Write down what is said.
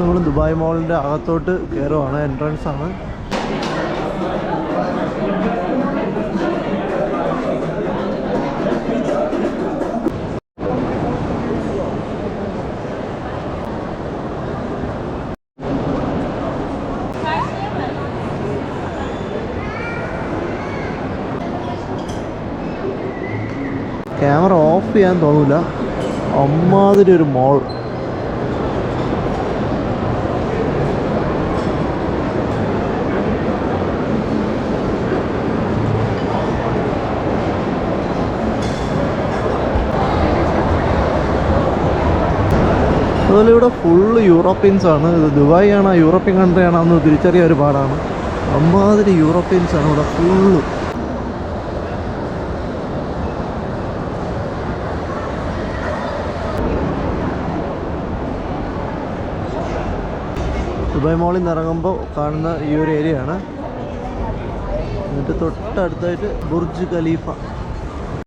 നമ്മൾ ദുബായ് മോളിന്റെ അകത്തോട്ട് കയറുവാണ് എൻട്രൻസ് ആണ്. ക്യാമറ ഓഫ് ചെയ്യാൻ തോന്നില്ല അമ്മാതിരി ഒരു മോൾ അതുപോലെ ഇവിടെ ഫുള്ള് യൂറോപ്യൻസ് ആണ്. ദുബായ് ആണോ യൂറോപ്യൻ കൺട്രി ആണോ എന്ന് തിരിച്ചറിയാൻ ഒരു പാടാണ്. അമ്മാതിരി യൂറോപ്യൻസ് ആണ് ഇവിടെ ഫുള്ള് ദുബായ് മോളിൽ നിന്ന് ഇറങ്ങുമ്പോൾ കാണുന്ന ഈ ഒരു ഏരിയ ആണ്. എന്നിട്ട് തൊട്ടടുത്തായിട്ട് ബുർജ് ഖലീഫ.